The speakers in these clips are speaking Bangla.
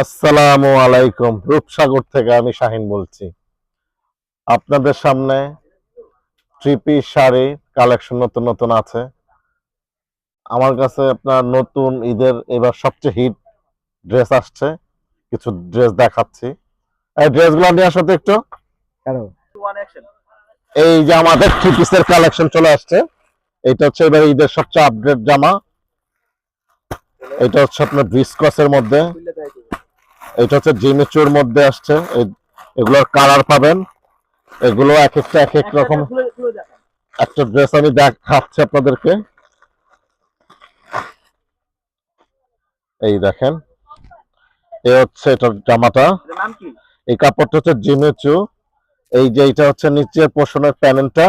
আসসালামু আলাইকুম। রূপসাগর থেকে আমি শাহিন বলছি। আপনাদের সামনে ট্রিপি শাড়ি কালেকশন নতুন নতুন আছে। আমার কাছে আপনার নতুন ঈদের এবার সবচেয়ে হিট ড্রেস আসছে। কিছু ড্রেস দেখাচ্ছি। এই ড্রেসগুলো নিয়ে আসো তো একটু। এই যে আমাদের থ্রি পিসের কালেকশন চলে আসছে। এটা হচ্ছে এবার ঈদের সবচেয়ে আপডেট জামা। এটা হচ্ছে আপনার ভিসকসের মধ্যে। এটা হচ্ছে জিমিচুর মধ্যে আসছে। এগুলোর কালার পাবেন। এগুলো এক একটা, এক এক রকম। একটা ড্রেস আমি দেখাচ্ছি আপনাদেরকে। এই দেখেন। এ হচ্ছে এটার জামাটা। এই কাপড়টা হচ্ছে জিমিচু। এই যে এটা হচ্ছে নিচের পোষণের প্যানেলটা,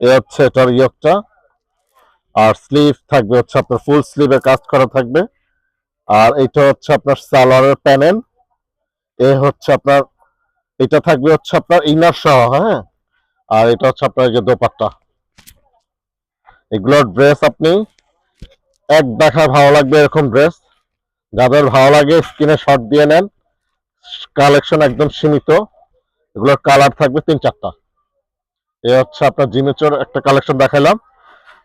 এ হচ্ছে এটার ইয়কটা আর স্লিভ থাকবে হচ্ছে আপনার ফুল স্লিভের কাজ করা থাকবে। আর এটা হচ্ছে আপনার সালোয়ারের প্যানেল। এ হচ্ছে আপনার, এটা থাকবে হচ্ছে আপনার ইনার সহ হ্যাঁ? আর এটা হচ্ছে আপনার যে দোপাট্টা। এগুলোর ড্রেস আপনি এক দেখায় ভালো লাগবে এরকম ড্রেস যাদের ভালো লাগে স্কিনে শর্ট দিয়ে নেন কালেকশন একদম সীমিত। এগুলোর কালার থাকবে তিন চারটা। এ হচ্ছে আপনার জিমেচোর একটা কালেকশন দেখাইলাম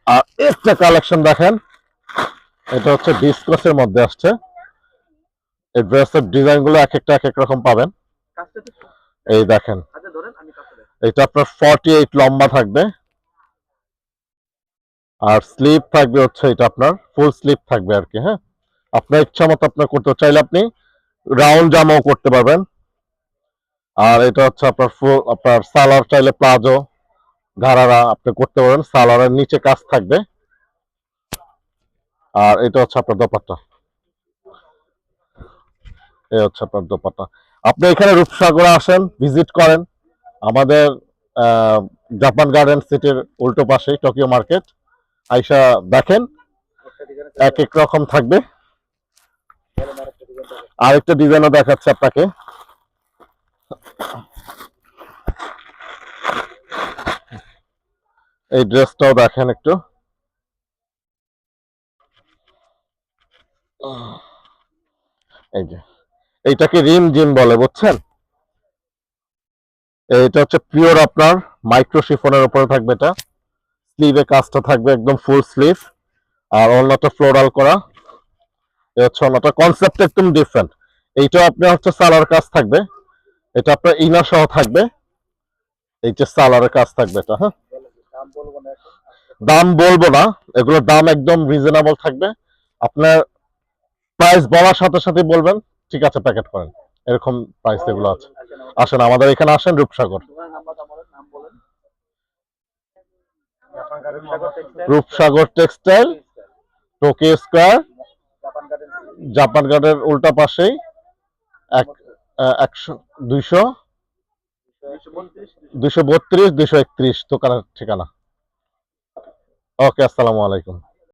আর একটা কালেকশন দেখেন, এটা হচ্ছে ডিসকসের মধ্যে আসছে। এই ড্রেসের ডিজাইনগুলো এক একটা এক এক রকম পাবেন। এই দেখেন। আচ্ছা। এটা আপনার ফর্টি এইট লম্বা থাকবে। আর স্লিপ থাকবে হচ্ছে এটা আপনার ফুল স্লিপ থাকবে আর কি হ্যাঁ? আপনার ইচ্ছা মতো আপনার করতে চাইলে আপনি রাউন্ড জামাও করতে পারবেন। আর এটা হচ্ছে আপনার ফুল আপনার সালার চাইলে প্লাজো ঘাড়ারা আপনি করতে পারবেন। সালারের নিচে কাজ থাকবে। আর এটা হচ্ছে আপনার দোপাট্টা। এই হচ্ছে আপনার দোপাট্টা। আপনি এখানে রূপসাগরে আসেন, ভিজিট করেন, আমাদের জাপান গার্ডেন সিটির উল্টো পাশে টোকিও মার্কেট। আইসা দেখেন, এক এক রকম থাকবে। আরেকটা ডিজাইনও দেখাচ্ছে আপনাকে। এই ড্রেসটাও দেখেন একটু। এই যে। এইটাকে রিম জিম বলে, বুঝছেন? এটা হচ্ছে পিওর আপনার মাইক্রো শিফনের উপরে থাকবে এটা। স্লিভে কাজটা থাকবে একদম ফুল স্লিভ। আর অন্যটা ফ্লোরাল করা। এই হচ্ছে অন্যটা। কনসেপ্ট একদম ডিফারেন্ট। এইটা আপনার হচ্ছে সালার কাজ থাকবে। এটা আপনার ইনার সহ থাকবে। এই যে সালারের কাজ থাকবে এটা হ্যাঁ। দাম বলব না। এগুলোর দাম একদম রিজনেবল থাকবে। আপনার প্রাইস বলার সাথে সাথে বলবেন। ঠিক আছে প্যাকেট করেন। এরকম প্রাইস এগুলো আছে। আসেন আমাদের এখানে আসেন Rupsagar. Rupsagar textile, Tokyo square Japan গার্ডের উল্টা পাশেই এক একশো দুইশো দুইশো বত্রিশ দুইশো একত্রিশ দোকানের ঠিকানা। ওকে আসসালামু আলাইকুম।